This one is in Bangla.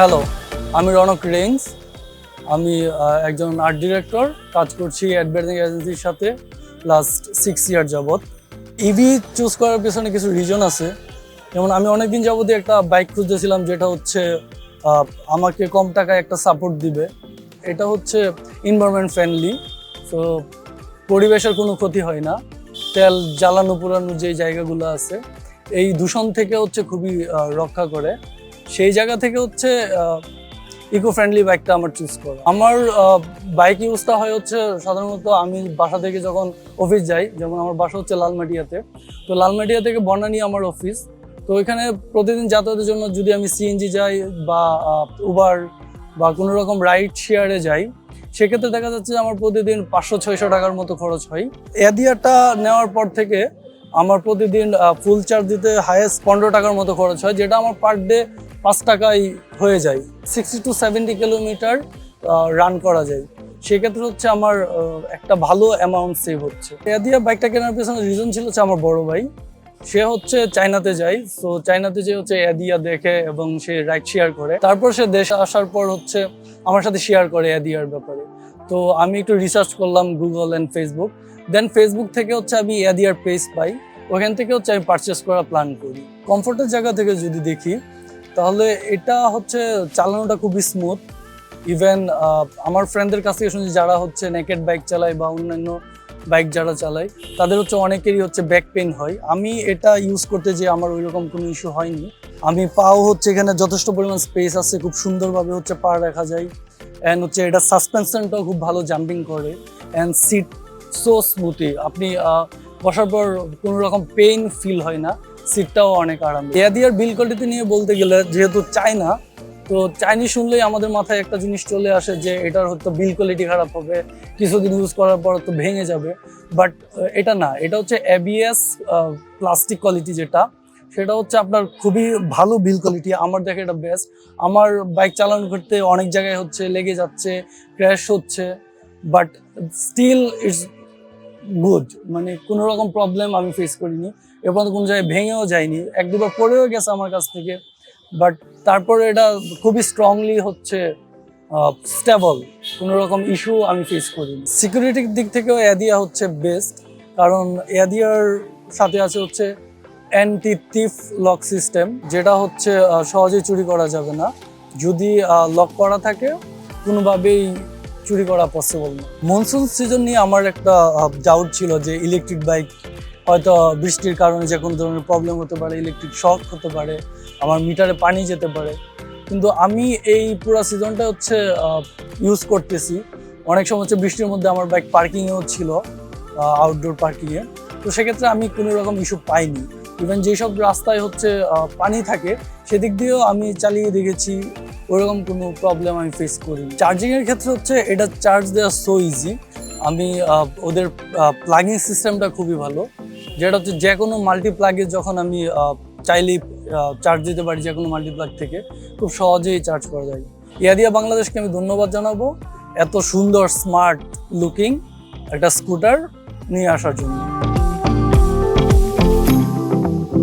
হ্যালো আমি রনক রেঞ্জ আমি একজন আর্ট ডিরেক্টর কাজ করছি অ্যাডভার্টাইজিং এজেন্সির সাথে লাস্ট সিক্স ইয়ার যাবৎ। ইভি চুজ করার পেছনে কিছু রিজন আছে। যেমন আমি অনেকদিন যাবতই একটা বাইক খুঁজতেছিলাম, যেটা হচ্ছে আমাকে কম টাকায় একটা সাপোর্ট দিবে। এটা হচ্ছে এনভায়রনমেন্ট ফ্রেন্ডলি তো পরিবেশের কোনো ক্ষতি হয় না। তেল জ্বালানো পোড়ানো যে জায়গাগুলো আছে, এই দূষণ থেকে হচ্ছে খুবই রক্ষা করে। সেই জায়গা থেকে হচ্ছে ইকো ফ্রেন্ডলি বাইকটা আমার চুজ করা আমার বাইক ইউজটা হয় হচ্ছে সাধারণত আমি বাসা থেকে যখন অফিস যাই, যেমন আমার বাসা হচ্ছে লালমাটিয়াতে, তো লালমাটিয়া থেকে বনানী আমার অফিস তো ওইখানে প্রতিদিন যাতায়াতের জন্য যদি আমি সিএনজি যাই বা উবার বা কোনো রকম রাইড শেয়ারে যাই, সেক্ষেত্রে দেখা যাচ্ছে যে আমার প্রতিদিন পাঁচশো, ছয়শো টাকার মতো খরচ হয়। এদিয়াটা নেওয়ার পর থেকে আমার প্রতিদিন ফুল চার্জ দিতে হায়েস্ট পনেরো টাকার মতো খরচ হয়, যেটা আমার পার ডে পাঁচ টাকায় হয়ে যায়। Sixty two seventy kilometre run করা যায়। সেক্ষেত্রে হচ্ছে আমার একটা ভালো অ্যামাউন্ট সেভ হচ্ছে। এদিয়া বাইকটা কেনার পেছনে রিজন ছিল হচ্ছে আমার বড় ভাই। সে হচ্ছে চায়নাতে যায়। তো চায়নাতে যে হচ্ছে এদিয়া দেখে এবং সে রাইড শেয়ার করে। তারপর সে দেশে আসার পর হচ্ছে আমার সাথে শেয়ার করে এদিয়ার ব্যাপারে। তো আমি একটু রিসার্চ করলাম Google and Facebook then Facebook থেকে হচ্ছে আমি এদিয়ার পেজ পাই। ওখান থেকে হচ্ছে আমি পারচেস করা প্ল্যান করি। কমফোর্টের জায়গা থেকে যদি দেখি তাহলে এটা হচ্ছে চালানোটা খুবই স্মুথ ইভেন আমার ফ্রেন্ডদের কাছ থেকে শুনছি যারা হচ্ছে নেকেড বাইক চালায় বা অন্যান্য বাইক যারা চালায়, তাদের হচ্ছে অনেকেরই হচ্ছে ব্যাক পেন হয়। আমি এটা ইউজ করতে যে আমার ওইরকম কোনো ইস্যু হয়নি। আমি পাও হচ্ছে এখানে যথেষ্ট পরিমাণ স্পেস আছে, খুব সুন্দরভাবে হচ্ছে পা রাখা যায়। অ্যান্ড হচ্ছে এটা সাসপেনশনটাও খুব ভালো জাম্পিং করে। অ্যান্ড সিট সো স্মুথি আপনি বসার পর কোনো রকম পেইন ফিল হয় না। সিটটাও অনেক আরাম এয়াদিয়ার বিল কোয়ালিটি নিয়ে বলতে গেলে, যেহেতু চায়না তো চাইনিজ শুনলেই আমাদের মাথায় একটা জিনিস চলে আসে যে, এটার হয়তো বিল কোয়ালিটি খারাপ হবে, কিছুদিন ইউজ করার পর তো ভেঙে যাবে। বাট এটা না, এটা হচ্ছে এবিএস প্লাস্টিক কোয়ালিটি যেটা, সেটা হচ্ছে আপনার খুবই ভালো বিল কোয়ালিটি আমার দেখে এটা বেস্ট আমার বাইক চালানো করতে অনেক জায়গায় হচ্ছে লেগে যাচ্ছে ক্র্যাশ হচ্ছে বাট স্টিল ইটস গুড মানে কোনো রকম প্রবলেম আমি ফেস করিনি। এরপর কোনো জায়গায় ভেঙেও যায়নি। এক দুবার পড়েও গেছে আমার কাছ থেকে। বাট তারপরে এটা খুবই স্ট্রংলি হচ্ছে স্টেবল কোনো রকম ইস্যু আমি ফেস করিনি। সিকিউরিটির দিক থেকেও এদিয়া হচ্ছে বেস্ট কারণ এদিয়ার সাথে আছে হচ্ছে অ্যান্টি টিফ লক সিস্টেম যেটা হচ্ছে সহজেই চুরি করা যাবে না। যদি লক করা থাকে, কোনোভাবেই চুরি করা পসিবল না। মনসুন সিজন নিয়ে আমার একটা ডাউট ছিল যে ইলেকট্রিক বাইক হয়তো বৃষ্টির কারণে যে কোনো ধরনের প্রবলেম হতে পারে ইলেকট্রিক শক হতে পারে, আমার মিটারে পানি যেতে পারে। কিন্তু আমি এই পুরো সিজনটা হচ্ছে ইউজ করতেছি। অনেক সময় হচ্ছে বৃষ্টির মধ্যে আমার বাইক পার্কিংয়েও ছিল আউটডোর পার্কিংয়ে তো সেক্ষেত্রে আমি কোনো রকম ইস্যু পাইনি। ইভেন যেসব রাস্তায় হচ্ছে পানি থাকে, সেদিক দিয়েও আমি চালিয়ে দেখেছি, ওরকম কোনো প্রবলেম আমি ফেস করি চার্জিংয়ের ক্ষেত্রে হচ্ছে, এটা চার্জ দেওয়া সো ইজি আমি ওদের প্লাগিং সিস্টেমটা খুবই ভালো। যেটা হচ্ছে, যে কোনো মাল্টি প্লাগে যখন আমি চাইলেই চার্জ দিতে পারি যে কোনো মাল্টি প্লাগ থেকে, খুব সহজেই চার্জ করা যায়। ইয়াদিয়া বাংলাদেশকে আমি ধন্যবাদ জানাব, এত সুন্দর স্মার্ট লুকিং একটা স্কুটার নিয়ে আসার জন্য।